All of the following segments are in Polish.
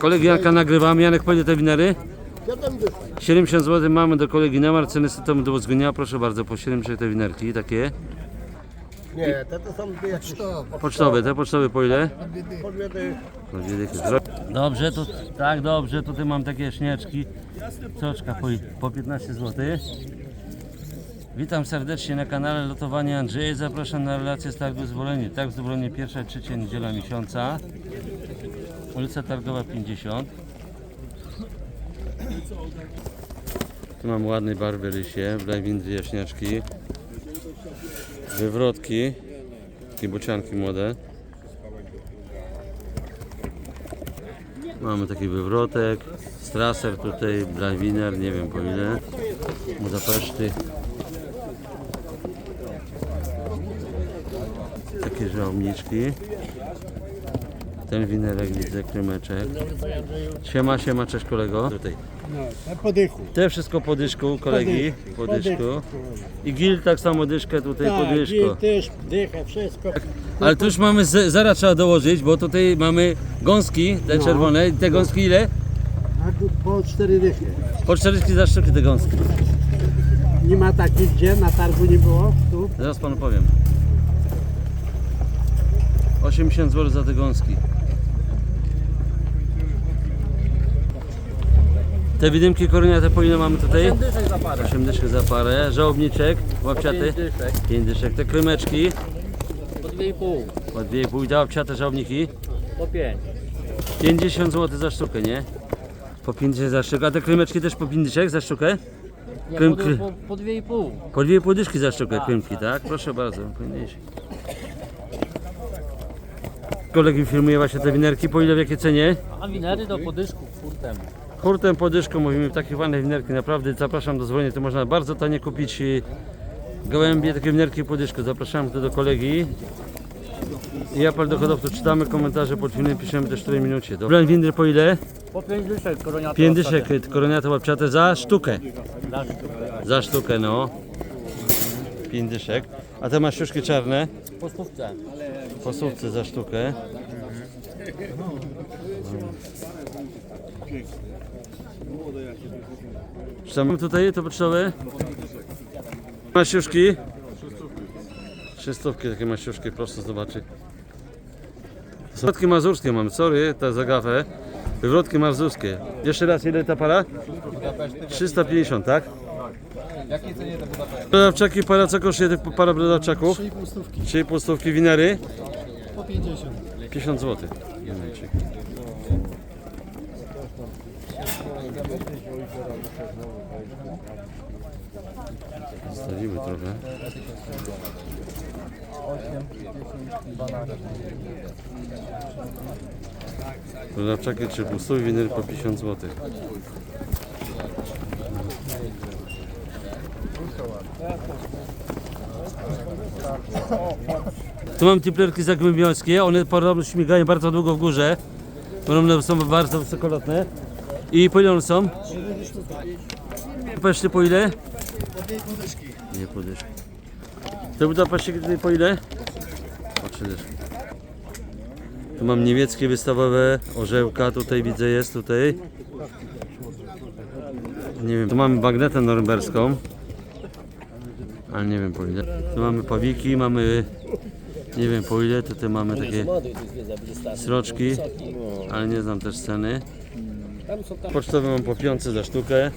Kolegi Janka nagrywamy. Janek, pojdzie te winery? 70 zł mamy do kolegi Nemar, ceny systemu do uzgodnienia. Proszę bardzo, po 70 te winerki takie. Nie, te to są dwie jakieś Pocztowe, te pocztowe po ile? No, dwie dychy. Dobrze, to tak dobrze, tutaj mam takie śnieczki. Coczka po, po 15 zł. Witam serdecznie na kanale Lotowanie Andrzeja. Zapraszam na relację z targu Zwolenie. Targ Zwolenie pierwsza, trzecia niedziela miesiąca. Ulica Targowa 50. Tu mam ładnej barwy rysie, blajwindy jaśniaczki, wywrotki, takie bocianki młode. Mamy taki wywrotek, straser tutaj, blajwiner, nie wiem po ile, Budapeszty. Takie żołniczki. Ten winerek widzę, krymeczek. Siema, siema, cześć kolego. Tutaj. No, po dychu. Te wszystko po dyszku, kolegi, po dyszku. I gil tak samo dyszkę tutaj po Tak, dyszku. i też dycha, wszystko. Ale tu już mamy, z- zaraz trzeba dołożyć, bo tutaj mamy gąski, te No. czerwone. I te gąski ile? A tu po cztery dychy. Po 40 za sztuki te gąski. Nie ma takich gdzie, na targu nie było, tu. Zaraz panu powiem. 80 zł za te gąski. Te widymki koroniate po ile mamy tutaj? 8 dyszek za parę. 8 dyszek za parę. Żałobniczek, łapciaty. 5 dyszek. Te krymeczki Po 2,5, po 2,5. Te łapciate żałobniki. po 5. 50 zł za sztukę, nie? Po 50 za sztukę. A te krymeczki też po 5 dyszek za sztukę? Krym- po, kry- po, po 2,5. Po dwie półdyszki za sztukę krymki, tak? Proszę bardzo, 50. Kolegi filmuje właśnie te winerki, po ile w jakiej cenie? A winery do podyszku hurtem. Hurtem po dyszku mówimy, takie ładne winerki, naprawdę zapraszam do zwolnienia, to można bardzo tanie kupić y, gołębie, takie winerki po dyszku. Zapraszam tu do kolegi. I apel do hodowców, czytamy komentarze pod filmem, piszemy też w której minucie. Dobra, windry po ile? Po 5 dyszek koroniata. 5 dyszek, koroniate łapciate za sztukę. Za sztukę. Za sztukę, no. 5 dyszek. A te maściuszki czarne? Po stówce. Po za sztukę. Czy tam tutaj to pocztowe? Maściuszki? Trzy stówki takie maściuszki, proszę zobaczyć. Wywrotki mazurskie mam, sorry, ta zagawę. Wywrotki mazurskie. Jeszcze raz, ile ta para? 350, tak? Jakie cenie te Brodawczaki, para co kosztuje tych para brodawczaków? 3,5 stówki. 3,5 stówki winery? Po 50. 50 zł. Janejczyk. Zostawimy trochę. Rodawczaki czy pustówy winery po 50 zł. Tu mam tiplerki zagłębiowskie, one podobno śmigają bardzo długo w górze. One są bardzo wysokolotne. I po ile one są? Budapeszty po ile? Nie podyszki. Te Budapeszty po ile? Po trzy dyszki. Tu mam niemieckie wystawowe orzełka, tutaj widzę jest tutaj. Nie wiem, tu mamy bagnetę norymberską. Ale nie wiem po ile. Tu mamy pawiki, mamy nie wiem po ile, tutaj mamy takie sroczki, ale nie znam też ceny. Pocztowe mam po piątce za sztukę.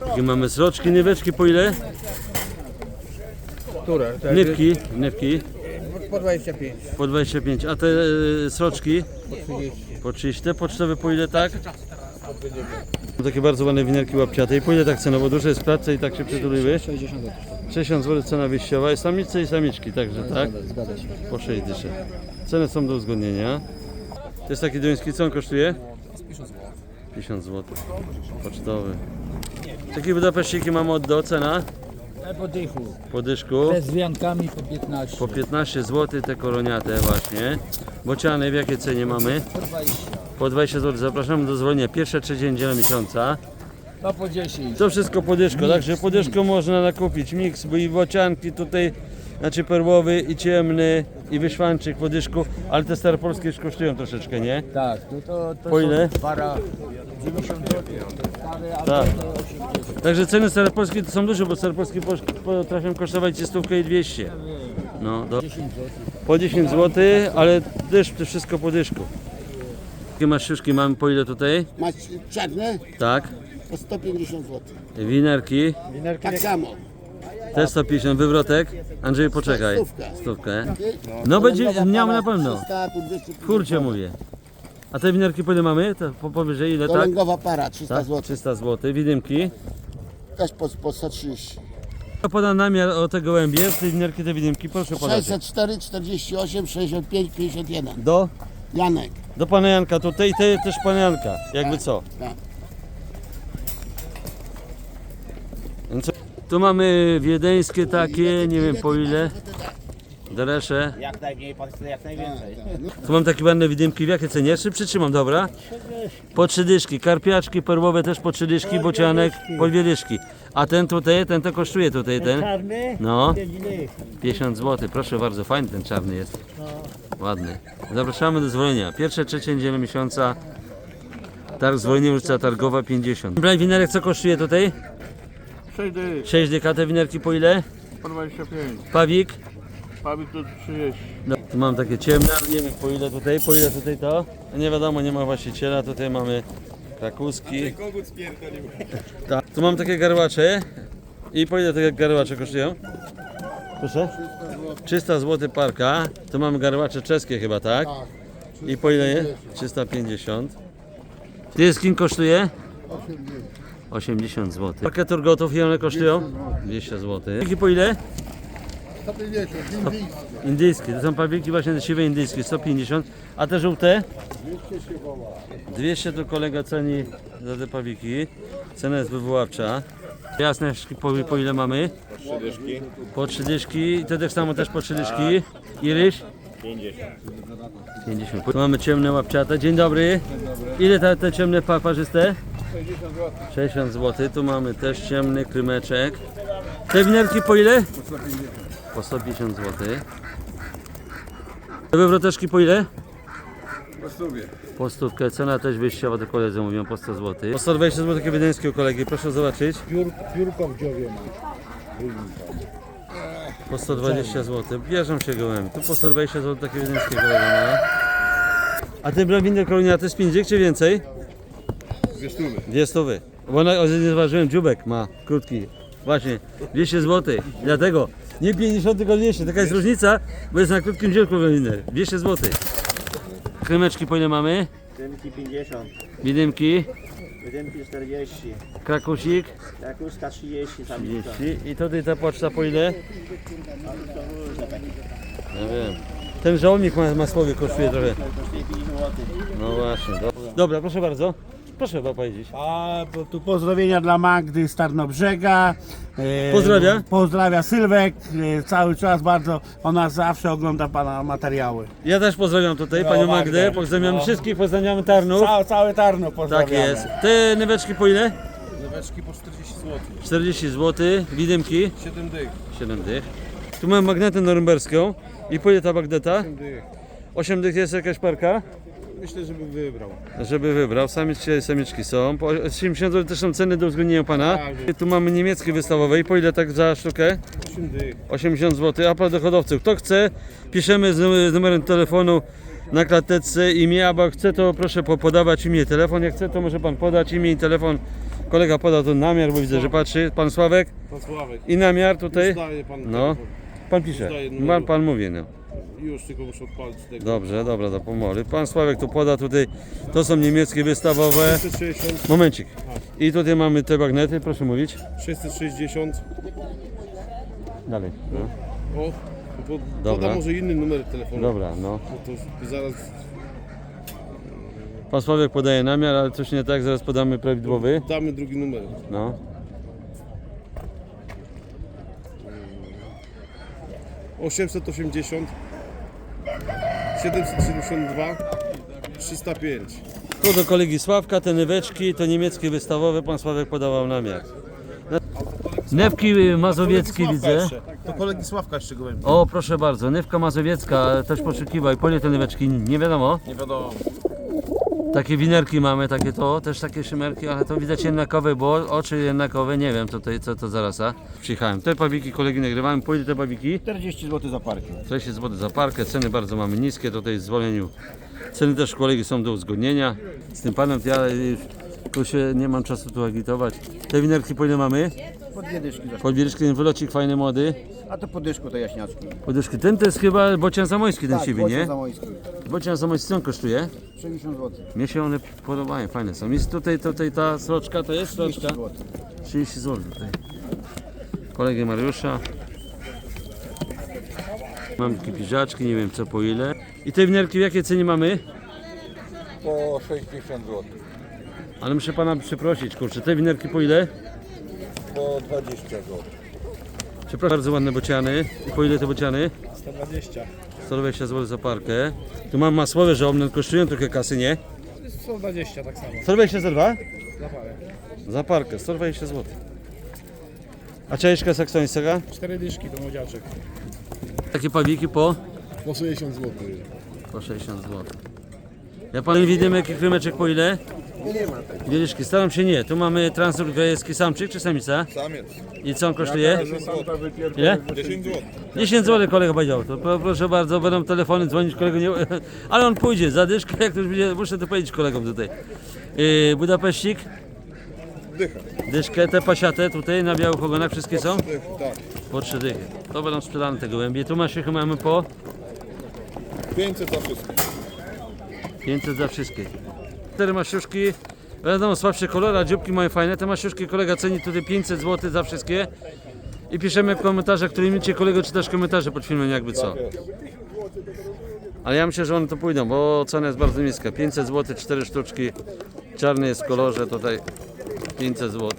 Takie mamy sroczki, nyweczki po ile? Które? Nywki, nywki Po 25. po 25, a te e, sroczki? Po 30. Te pocztowe po ile tak? Takie bardzo ładne winerki łapciate. I ile tak cenowo? Duże jest klatce i tak się przytuliły? 60 zł. 60 zł cena wyjściowa. Jest samice i samiczki także, tak? Zgadza się. Po 6 dyszek. Ceny są do uzgodnienia. To jest taki duński, co on kosztuje? 50 zł. Pocztowy. Takie Budapeszciki mamy od do, cena Po dychu. po dyszku. Z wiankami po 15. Po 15 zł te koroniate właśnie. Bociany w jakiej cenie mamy? Po 20. Po 20 zł. Zapraszamy do zwolnienia. Pierwsze, trzecie niedziela miesiąca. No po 10. To wszystko po dyszku, także po dyszku można nakupić miks, bo i bocianki tutaj Znaczy perłowy i ciemny i wyszwanczyk po dyszku, ale te staropolskie już kosztują troszeczkę, nie? Tak, to, to, to Po ile? są para 90 zł. Stare, a Tak. to 80. Także ceny staropolskie to są duże, bo staropolskie posz- potrafią kosztować ci stówkę i 200. No, do, 10 zł. po 10 zł, ale dysz, to wszystko po dyszku. Jakie masz szyszki mamy po ile tutaj? Masz czarne Tak. po 150 zł. Winerki, Tak samo. Też 150, wywrotek. Andrzej, poczekaj. Stówkę. Stówkę. No będzie miał na pewno. 300, tu 250. Kurczę mówię. A te winerki po ile mamy? To po, powyżej ile, tak? Golęgowa para 300 Tak, zł. 300 zł. Widymki. Też po, po 130. To poda namiar o te gołębie, te winerki, te widymki, proszę podać. 604, 48, 65, 51. Do, Janek. do pana Janka tutaj i te też pana Janka, jakby co. Tak. Więc Tu mamy wiedeńskie takie, nie wiem po ile. Deresze. Jak najmniej, pan chce jak najwięcej. Tu mam takie ładne widymki, w jakie cenie? Jeszcze przytrzymam, dobra? Po trzy dyszki, karpiaczki perłowe też po trzy dyszki, bocianek po dwie dyszki. A ten tutaj, ten to kosztuje tutaj, ten? Czarny? No, 50 zł, proszę bardzo, fajny ten czarny jest. Ładny. Zapraszamy do zwolnienia. Pierwsze, trzecie niedzielę miesiąca. Targ zwolnienia, ulica Targowa 50. Braj winerek co kosztuje tutaj? 6 dych, 6 dyka, te winerki po ile? po 25, Pawik? pawik to 30. No, tu mam takie ciemne, ale nie wiem po ile tutaj, po ile tutaj to? Nie wiadomo, nie ma właściciela, tutaj mamy krakuski. Tak. Tu mam takie garłacze. I po ile takie garłacze kosztują? Proszę? 300 zł parka. Tu mamy garłacze czeskie chyba, tak? I po ile je? 350. Ty jest kim kosztuje? 80 zł. Parkę turgotów ile one kosztują? 200 zł. I po ile? Indyjskie, to są pawiki właśnie te siwe indyjskie, 150. A te żółte? 200 to kolega ceni za te pawiki. Cena jest wywoławcza. Jasne, po, po ile mamy? Po 3 dyszki. Po 3 dyszki. I te tak samo też po 3 dyszki. I ryż? 50. 50. Tu mamy ciemne łapciate. Dzień dobry. Ile te, te ciemne pa, parzyste? 60 zł. Tu mamy też ciemny krymeczek. Te winerki po ile? Po 150 zł. Te wywroteczki po ile? Po stówkę. Po stówkę. Cena też wyjściowa, to koledzy mówią po 100 zł. Po 120 zł takie wiedeńskie u kolegi, proszę zobaczyć. Piórko w dziowie ma. Po 120 zł. Bierzą się gołem. Tu po 120 zł takie wiedeńskie kolega ma. A ten brawinny koloniaty to jest 50 czy więcej? Dwie stówy. Dwie stówy. Bo na, o, nie zważyłem, dziubek ma krótki. Właśnie, 200 zł. Dlatego nie 50 tylko 200. Taka jest różnica, bo jest na krótkim dziurku brawinny. 200 zł. Krymeczki po ile mamy? Dymki 50, Widymki, dymki 40, krakusik jakuska 30, tam 30 i tutaj ta poczta po ile? Ja wiem. Ten żołnierz ma, ma słowie kosztuje trochę. kosztuje 50 zł. No właśnie. Do... Dobra, proszę bardzo. Proszę chyba powiedzieć. A bo tu pozdrowienia dla Magdy z Tarnobrzega. E, Pozdrawia. Pozdrawia Sylwek. E, cały czas bardzo. Ona zawsze ogląda pana materiały. Ja też pozdrawiam tutaj No, panią Magdę. Magdę, pozdrawiam No. wszystkich, pozdrawiam Tarnów. Cały, cały Tarnów pozdrawiamy. Tak jest. Te nyweczki po ile? Leweczki po 40 zł, 40 zł, widymki 7 dych, 7 dych. Tu mam magnetę norymberską. I po ile ta magneta? dych. 8 dych jest jakaś parka? Myślę, żebym wybrał. Żeby wybrał. Samiczki i samiczki są. Po 80 zł też są ceny do uwzględnienia pana. Tu mamy niemieckie wystawowe. I po ile tak za sztukę? 8 dych. 80 zł. Apel do hodowców. Kto chce, piszemy z, numer- z numerem telefonu na klateczce imię, albo chce to proszę po- podawać imię telefon. Jak chce to może pan podać imię i telefon. Kolega poda to namiar, bo widzę, że patrzy. Pan Sławek Pan Sławek. i namiar tutaj. Pan No. Pan pisze. Pan, pan mówi, no. Już tylko muszę odpalić tego. Dobrze, dobra, to pomoże. Pan Sławek tu poda tutaj. To są niemieckie wystawowe. 660, Momencik. I tutaj mamy te magnety, proszę mówić. 660. Dalej. No. O, po, Dobra. podam może inny numer telefonu. Dobra, no. No to zaraz Pan Sławek podaje namiar, ale coś nie tak, zaraz podamy prawidłowy. damy drugi numer. No. 880 772 305. Tu do kolegi Sławka, te nyweczki, to niemieckie wystawowe, pan Sławek podawał namiar. Newki mazowieckie widzę. To kolegi Sławka jeszcze gołębi. O, proszę bardzo, nywka mazowiecka, też poszukiwa i po ile te nyweczki? Nie wiadomo. Nie wiadomo. Takie winerki mamy, takie to, też takie szymerki, ale to widać jednakowe, bo oczy jednakowe, nie wiem tutaj co to zaraz, a przyjechałem. Te pawiki kolegi nagrywałem, ile te pawiki? 40 zł za parkę. 40 zł za parkę, ceny bardzo mamy niskie tutaj w zwolnieniu. Ceny też kolegi są do uzgodnienia. Z tym panem ja y, tu się nie mam czasu tu agitować. Te winerki po ile mamy? Po dwie dyszki Podwierzchni wylocik fajny młody. A to po dyszku to jaśniaczki. Podyszki. Ten to jest chyba bocian zamojski ten siwy, nie? zamojski. Bocian zamojski co on kosztuje? 60 zł. Mnie się one podobają, fajne są. Jest tutaj, tutaj ta sroczka, to jest sroczka? 30 zł. 30 zł tutaj. Kolegi Mariusza. Mam takie piżaczki, nie wiem co po ile. I te wnerki w jakiej cenie mamy? Po 60 zł, Ale muszę pana przeprosić, kurczę, te winerki po ile? Po 20 zł. Przepraszam, bardzo ładne bociany. I po ile te bociany? 120. 120 zł za parkę. Tu mam masłowe żołnne, kosztują trochę kasy, nie? 120 tak samo. 120 za dwa? Za parę. Za parkę, 120 zł. A czajeczka saksońska? 4 dyszki to młodziaczek. Takie pawiki po? Po 60 zł. Po 60 zł. Ja pan widzimy jaki krymeczek po ile? Nie ma Wieliczki, staram się nie. Tu mamy transurgajewski samczyk czy samica? Samiec. I co on kosztuje? Ile? 10 zł. 10 zł kolega powiedział. To pro- proszę bardzo, będą telefony dzwonić kolego nie. Ale on pójdzie, zadyszkę, jak to już będzie, muszę to powiedzieć kolegom tutaj. Yy, Budapeścik, Dycha. dyszkę, te pasiate tutaj na białych ogonach wszystkie są? Dych, tak. Po trzy dychy. To będą sprzedane te gołębie. Tu masz chyba mamy po 500 za wszystko. 500 za wszystkie. Cztery masiuszki, wiadomo słabsze kolory, a dzióbki mają fajne. Te masiuszki kolega ceni tutaj 500 zł za wszystkie. I piszemy w komentarzach, w którym minucie kolego czytasz komentarze pod filmem jakby co. Ale ja myślę, że one to pójdą, bo cena jest bardzo niska. 500 zł, 4 sztuczki. Czarny jest w kolorze tutaj 500 zł.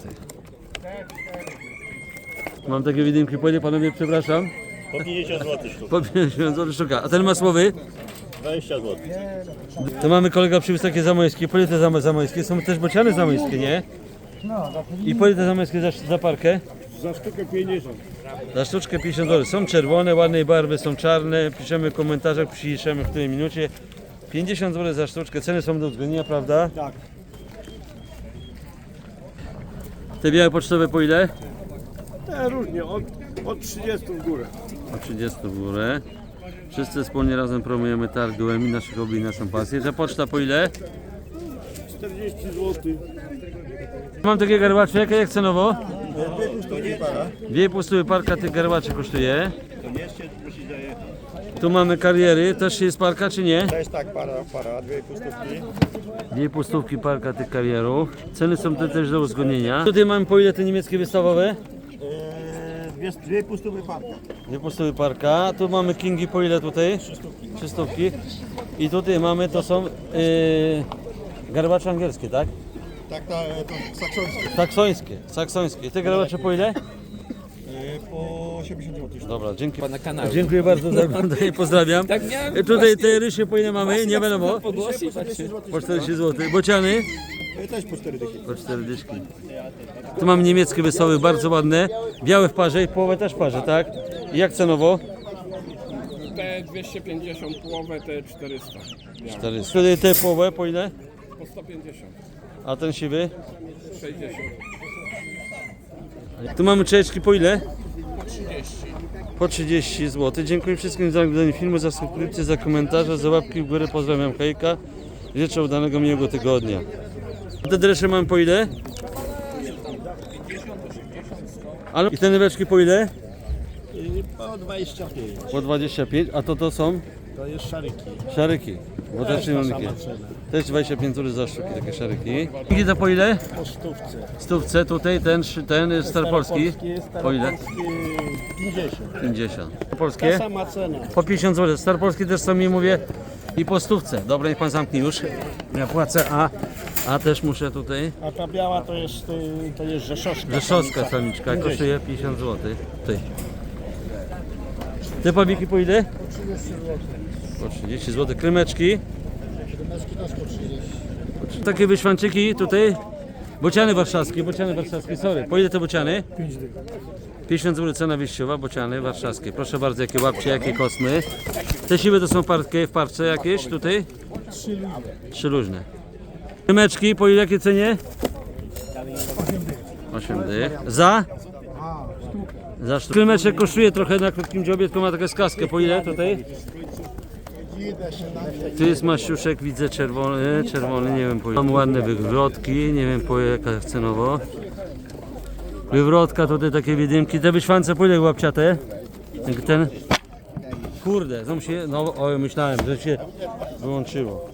Mam takie widymki, panie panowie, przepraszam. Po 50 zł sztuk. Po 50 zł sztuka. A ten masłowy? 20 zł. To mamy kolega przywiózł takie zamojskie. Po ile te zamo- zamojskie? Są też bociany zamojskie, nie? I po ile te zamojskie za, za parkę? Za sztukę 50. Za sztuczkę 50 zł. Są czerwone, ładnej barwy, są czarne. Piszemy w komentarzach, piszemy w której minucie. 50 zł za sztuczkę. Ceny są do uwzględnienia, prawda? Tak. Te białe pocztowe po ile? Te różnie, od, od 30 w górę. O 30 w górę. Wszyscy wspólnie razem promujemy targ gołębi, naszych hobby i naszą pasję. Że poczta po ile? 40 zł. Mam takie garbacze, jakie jak cenowo? Dwie pustuły parka tych garbaczy kosztuje. Tu mamy kariery, też jest parka czy nie? To jest tak, para, para, dwie pustówki. Dwie pustówki parka tych karierów. Ceny są te też do uzgodnienia. Tutaj mamy po ile te niemieckie wystawowe? Dwie, dwie pustówki parka. Dwie pustówy parka. Tu mamy kingi po ile tutaj? Trzy stówki. I tutaj mamy, to są yy, garbacze angielskie, tak? Tak, ta, to saksońskie. Saksońskie, saksońskie. Te garbacze po ile? Po 80 zł. Dobra, dzięki. Pana kanału. Dziękuję bardzo za oglądanie, pozdrawiam. Tak Tutaj te rysie po ile mamy? Nie wiadomo. Po 40 zł. Bociany? Też po 4 dychy. Po 4 dyszki. Tu mam niemieckie wesoły, bardzo ładne. Białe w parze i połowę też w parze, tak? I jak cenowo? Te 250, połowę te 400. 400. Tutaj te połowę po ile? Po 150, A ten siwy? 60. Tu mamy czajeczki po ile? Po 30 zł. Dziękuję wszystkim za oglądanie filmu, za subskrypcję, za komentarze, za łapki w górę. Pozdrawiam hejka. Życzę udanego, miłego tygodnia. Te dresze mam po ile? Ale I te nyweczki po ile? Po 25. Po 25. A to to są? To jest szaryki. Szaryki. Bo też ta cena. Też 25 zł za sztuki, takie szaryki. I to po ile? Po stówce. Stówce tutaj ten, ten staropolski. Po ile? Staropolski 50. 50. Ta Polskie? sama cena. Po 50 zł. Staropolskie też są mi mówię i po stówce. Dobra, niech pan zamknie już. Ja płacę, a, a też muszę tutaj. A ta biała to jest, y, to jest rzeszowska. Rzeszowska samiczka kosztuje 50 zł. Ty. Te pawiki po ile? Po 30 zł. Krymeczki? Takie wyszwanczyki tutaj. Bociany warszawskie, bociany warszawskie, sorry. Po ile te bociany? 50 zł cena wyjściowa, bociany warszawskie. Proszę bardzo, jakie łapcie, jakie kosmy. Te siwe to są partkie w parce jakieś tutaj? Trzy luźne. Rymeczki po jakiej cenie? 8 dych. Za? Za sztukę. Rymeczek kosztuje trochę na krótkim dziobie, tylko ma taką skaskę. Po ile tutaj? Tu jest maściuszek, widzę czerwony, czerwony, nie wiem po ile. Mam ładne wywrotki, nie wiem po jaka cenowo. Wywrotka tutaj takie widymki. Te wyśwance po ile łapciate? Ten? Kurde, znowu się, no oj myślałem, że się wyłączyło.